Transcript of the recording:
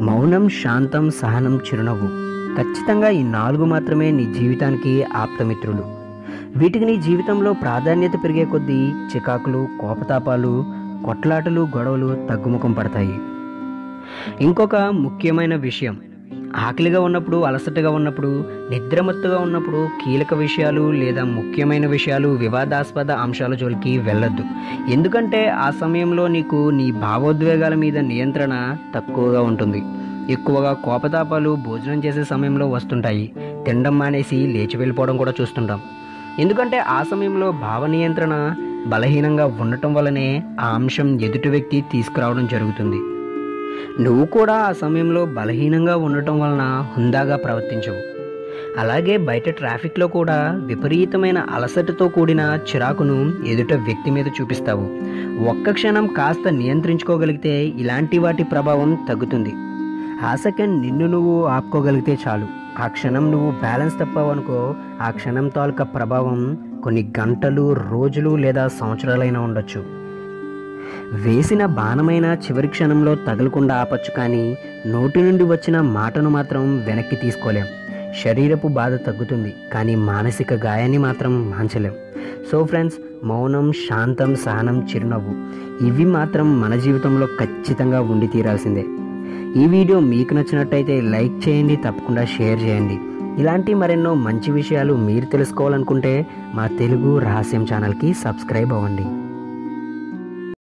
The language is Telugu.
మౌనం శాంతం సహనం చిరునవ్వు. ఖచ్చితంగా ఈ నాలుగు మాత్రమే నీ జీవితానికి ఆప్తమిత్రులు. వీటికి నీ జీవితంలో ప్రాధాన్యత పెరిగే కొద్దీ చికాకులు కోపతాపాలు కొట్లాటలు గొడవలు తగ్గుముఖం పడతాయి. ఇంకొక ముఖ్యమైన విషయం. ఆకలిగా ఉన్నప్పుడు అలసటగా ఉన్నప్పుడు నిద్రమత్తుగా ఉన్నప్పుడు కీలక విషయాలు లేదా ముఖ్యమైన విషయాలు వివాదాస్పద అంశాల జోలికి వెళ్ళొద్దు. ఎందుకంటే ఆ సమయంలో నీకు నీ భావోద్వేగాల మీద నియంత్రణ తక్కువగా ఉంటుంది. ఎక్కువగా కోపతాపాలు భోజనం చేసే సమయంలో వస్తుంటాయి. తినడం మానేసి లేచి వెళ్ళిపోవడం కూడా చూస్తుంటాం. ఎందుకంటే ఆ సమయంలో భావ నియంత్రణ బలహీనంగా ఉండటం వల్లనే ఆ అంశం ఎదుటి వ్యక్తి తీసుకురావడం జరుగుతుంది. నువ్వు కూడా ఆ సమయంలో బలహీనంగా ఉండటం వలన హుందాగా ప్రవర్తించవు. అలాగే బయట ట్రాఫిక్లో కూడా విపరీతమైన అలసటతో కూడిన చిరాకును ఎదుట వ్యక్తి మీద చూపిస్తావు. ఒక్క క్షణం కాస్త నియంత్రించుకోగలిగితే ఇలాంటి వాటి ప్రభావం తగ్గుతుంది. ఆ సెకండ్ నిన్ను నువ్వు ఆపుకోగలిగితే చాలు. ఆ క్షణం నువ్వు బ్యాలెన్స్ తప్పావనుకో ఆ క్షణం తాలూకా ప్రభావం కొన్ని గంటలు రోజులు లేదా సంవత్సరాలైనా ఉండొచ్చు. వేసిన బాణమైన చివరి క్షణంలో తగలకుండా ఆపచ్చు కానీ నోటి నుండి వచ్చిన మాటను మాత్రం వెనక్కి తీసుకోలేం. శరీరపు బాధ తగ్గుతుంది కానీ మానసిక గాయాన్ని మాత్రం మాంచలేం సో ఫ్రెండ్స్ మౌనం శాంతం సహనం చిరునవ్వు ఇవి మాత్రం మన జీవితంలో ఖచ్చితంగా ఉండి తీరాల్సిందే. ఈ వీడియో మీకు నచ్చినట్టయితే లైక్ చేయండి తప్పకుండా షేర్ చేయండి. ఇలాంటి మరెన్నో మంచి విషయాలు మీరు తెలుసుకోవాలనుకుంటే మా తెలుగు రహస్యం ఛానల్కి సబ్స్క్రైబ్ అవ్వండి.